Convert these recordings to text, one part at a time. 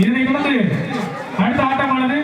இதனை தொடர்ந்து அடுத்த ஆட்டமானது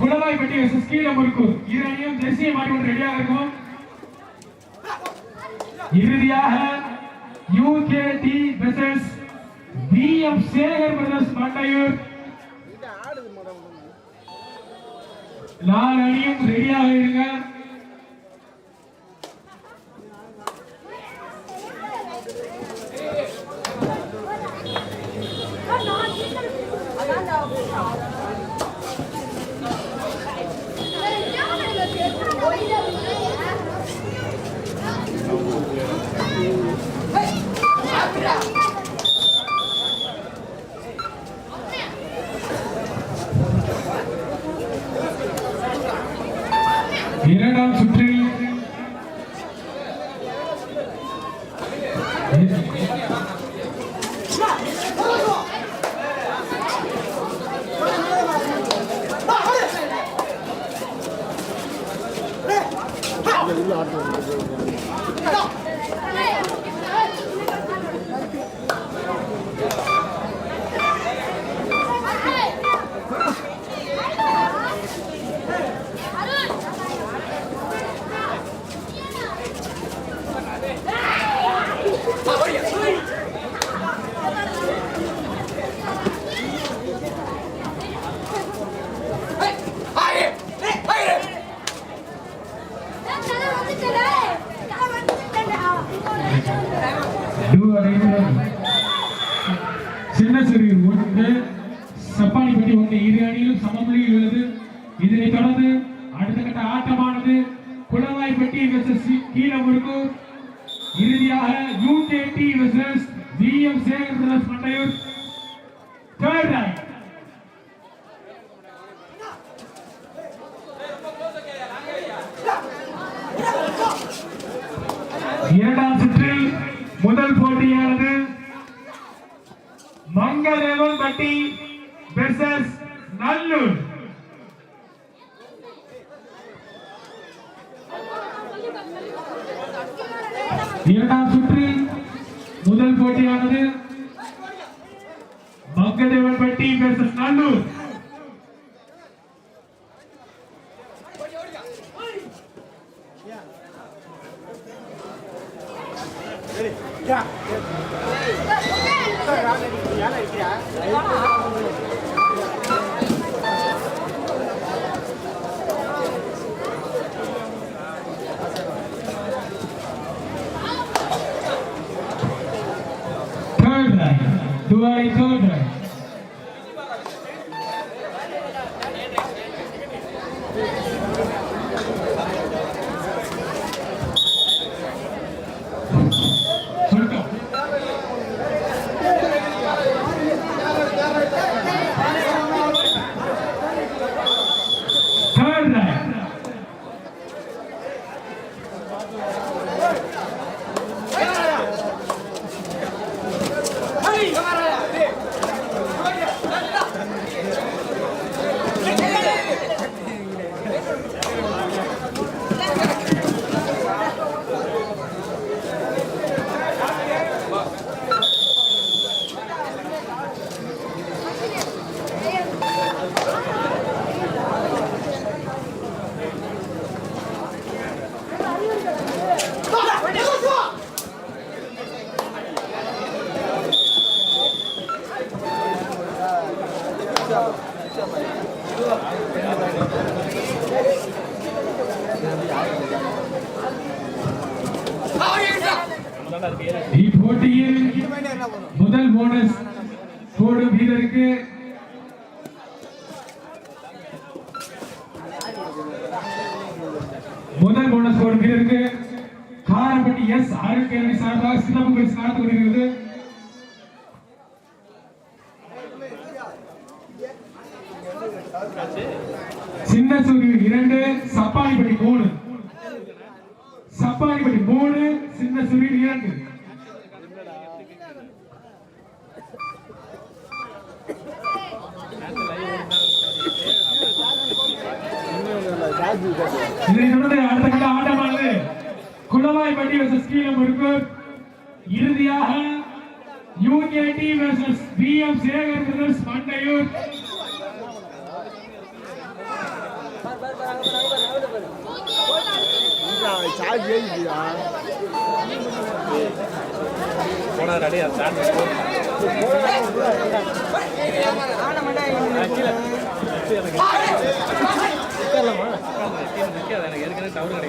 குளவாய்ப்பட்டி versus கீழமுருக்கூர் இரு அணியும் ஜெர்சியை மாட்டிக்கொண்டு ரெடியாக இருக்கும். இறுதியாக UKD versus PM Sekar brothers Mandaiyur. நாலு அணியும் ரெடியாக இருங்க இரண்டாம் சுற்றில் சின்ன சிறுவர் ஒன்று சப்பானிப்பட்டி ஒன்று இரு அணியிலும் சமநிலையில் உள்ளது. இதனை தொடர்ந்து அடுத்த கட்ட ஆட்டமானது குளவாய்ப்பட்டி வெர்சஸ் கீழமுருக்கு இறுதியாக UKD versus VM Sekar brothers Mandaiyur. Third raid இரண்டாம் சுற்றில் முதல் போட்டியானது மங்களதேவன் பட்டி வெர்சஸ் நல்லூர். இரண்டாம் சுற்றில் முதல் போட்டியானது மங்கதேவன் பட்டி வெர்சஸ் நல்லூர் Third முதல் போனஸ் போடும் காரப்பட்டி எஸ் அருள்கேள்வி சார்பாக சிறப்பு பரிசு காத்துக் கொண்டிருக்கிறது சின்ன சூரியன் இரண்டு சப்பானிப்பட்டி மூணு சப்பானிப்பட்டி மூணு சின்ன சூரியன் இரண்டு இதை தொடர்ந்து அடுத்த கட்ட ஆட்டமானது குளவாய்ப்பட்டி versus கீழமுருக்கூர் இறுதியாக union D versus PM Sekar brothers Mandaiyur. Charge ஏறிடுயா போனார் அடி அது ஸ்டாண்ட் எனக்கு ஏற்கனவே டவர்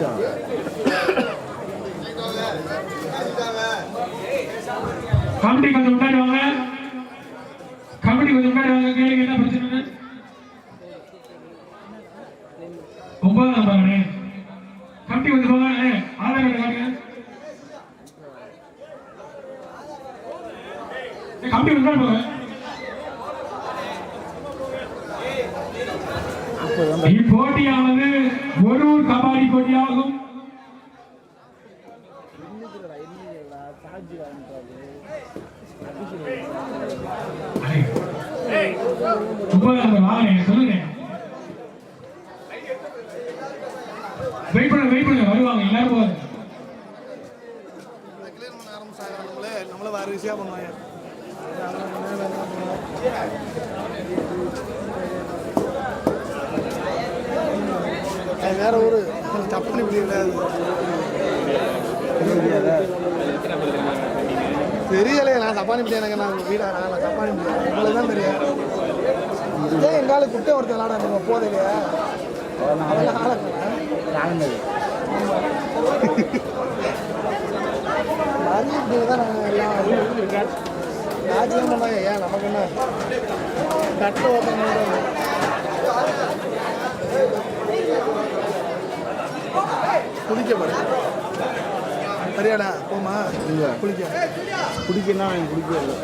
கிடைக்குது கமிட்டி கொஞ்சம் முன்னாடி வாங்க கமிட்டி கொஞ்சம் முன்னாடி வாங்க கேளுங்க என்ன பிரச்சனை ஒன்பதாம் நம்பர் கமிட்டி கொஞ்சம் போங்க ஆதார் கார்டு காட்டுங்க கொஞ்சம் முன்னாடி போங்க இப்போட்டியானது ஊர் கபாடி போட்டியாகும் சொல்லுங்க. வெயிட் பண்ணுங்க வெயிட் பண்ணுங்க வருவாங்க எல்லாரும் போவாங்க பண்ண நம்மள. வேற விஷயம் பண்ணுவாங்க. வேற ஊரு. தப்புனி பிடிக்கல தெரியலையே நான் தப்பானி பிள்ளை எனக்கு நான் வீடா நான் தப்பானி பிடி உங்களுக்கு தான் தெரியும். இதே எங்கால குட்டை ஒருத்தர் விளாட நம்ம போதையில. அதெல்லாம் ஆளுங்க ராஜ்யம் தான் நாங்கள் எல்லாம் ராஜ்யம் பண்ணாங்க ஏன் நமக்கு என்ன? கட்ட ஓட்டம் குளிக்க பாரு சரியாடா போமா குளிக்க. குடிக்கன்னா எனக்கு இல்லை.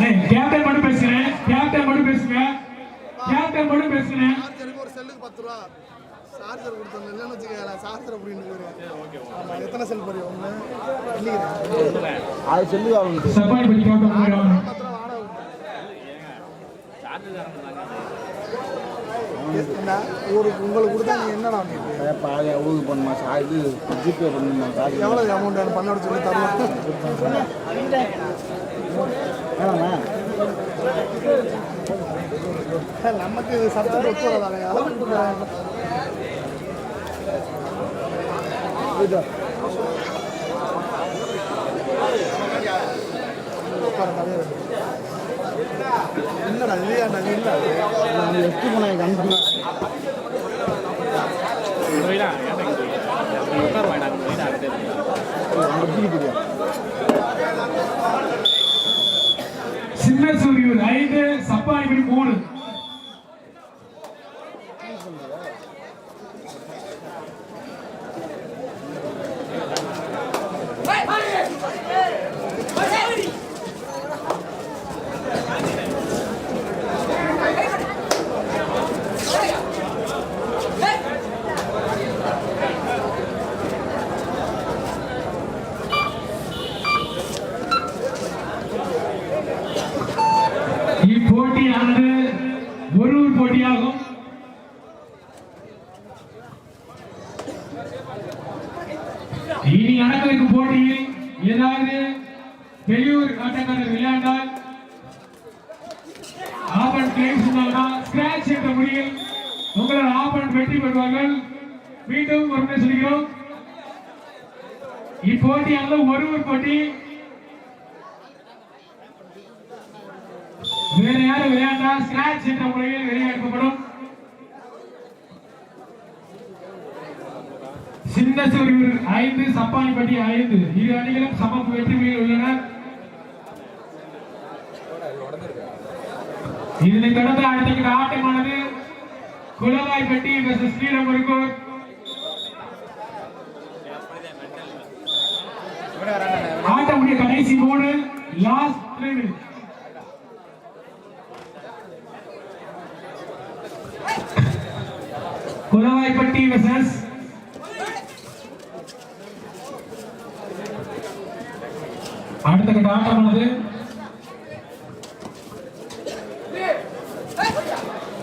ஏய், கேப்டன் மட்டும் பேசுறேன் கேப்டன் மட்டும் பேசுங்க. கேப்டன் மட்டும் பேசுறேன் சார்ஜருக்கு ஒரு செல்லுக்கு பத்து ரூபா. சார்ஜர் கொடுத்தோம் இல்லைன்னு வச்சுக்க சார்ஜர் அப்படின்னு எத்தனை செல் போறியும் ஒன்று அது சொல்லு பத்து ரூபா வாடகை என்ன ஊருக்கு உங்களுக்கு கொடுத்தா நீங்கள் என்னடா உங்களுக்கு பாதி ஊருக்கு பண்ணுமா சா இது ஜிபே பண்ணுமா எவ்வளோ அமௌண்ட் வேணும்? பண்ணோட சொல்லி தரலாம். வேணாமா நமக்கு இது சப்ஜெக்ட் ஒத்து வராதாங்க இல்லடா இல்லையாடா நீ இல்லை. நான் எட்டு போனேன் கணக்கு ஏதாவது வெளியூர் ஆட்டக்காரர் விளையாண்டால் ஆபன் கிளைம் சொன்னால்தான் ஸ்கிராச் என்ற முறையில் உங்களோட ஆபன் வெற்றி பெறுவார்கள். மீண்டும் ஒரு முறை சொல்கிறோம். அல்ல ஒரு ஒரு போட்டி. வேற யாரும் விளையாண்டா ஸ்கிராச் என்ற முறையில் வெளியேற்றப்படும். சின்னசூரியூர் ஐந்து சப்பானிப்பட்டி ஐந்து. இரு அணிகளும் சம வெற்றிமையில் உள்ளனர். இதனை தொடர்ந்து அடுத்த கட்ட ஆட்டமானது குளவாய்ப்பட்டி வெர்சஸ் ஸ்ரீரங்கூர் ஆட்டமுடைய கடைசி மூணு லாஸ்ட் த்ரீ மினிட்ஸ் வெர்சஸ் அடுத்த கட்ட ஆட்டமானது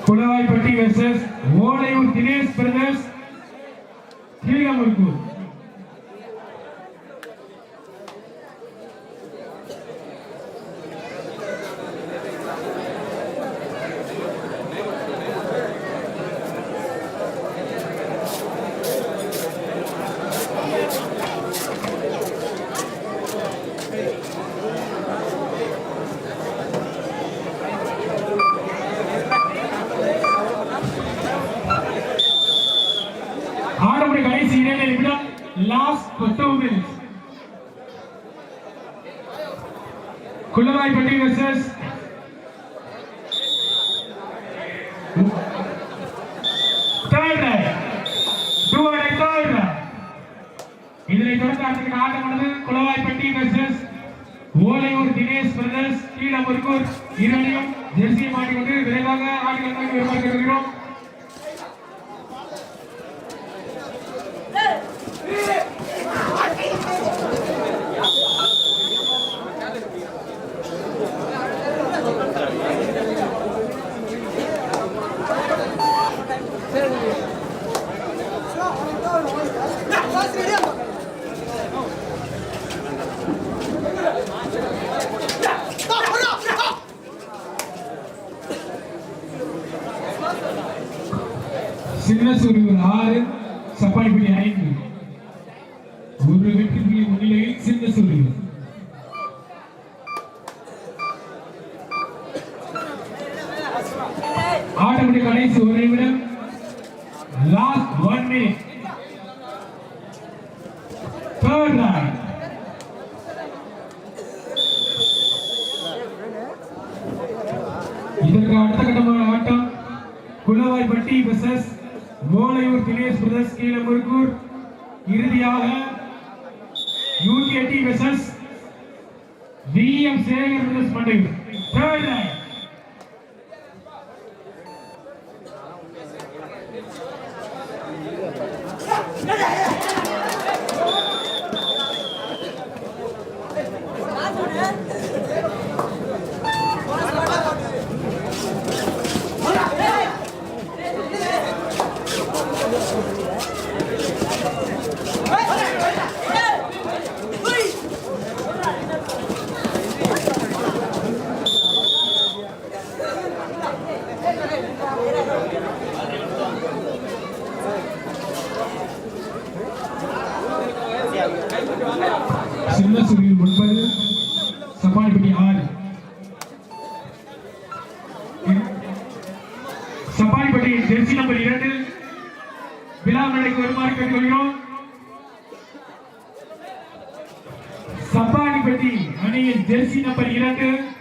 குளவாய்ப்பட்டி வெர்சஸ் ஓடையூர் தினேஷ் பிரதர்ஸ் கீழமுருக்கூர் ஆடமுடைய கடைசி இரண்டு நிமிடம் last two minutes Kulavaipatti versus third two and third இதனை தொடர்ந்து அடுத்த ஆட்டமானது குளவாய்ப்பட்டி வெர்சஸ் ஓலையூர் தினேஷ் பிரதர்ஸ் கீழமுருக்கூர் இரண்டையும் ஜெர்சியை மாட்டிக்கொண்டு விரைவாக ஆடுகள் சின்ன சின்னசூரியூர் ஆறு சப்பாய் சப்பானிப்பட்டி ஐந்து. ஒரு வெற்றி புள்ளி முன்னிலையில் சின்ன சின்னசூரியூர் ஆட்டமுடைய கடைசி ஒரு நிமிடம். Last one minute third raid இதற்கு அடுத்த கட்டமான ஆட்டம். குலவாய்பட்டி வெர்சஸ் மோலையூர் தினேஷ் பிரதர்ஸ் கீழமுருக்கூர் இறுதியாக UKD versus VM Sekar brothers Mandaiyur third Sappanipatti அணியின்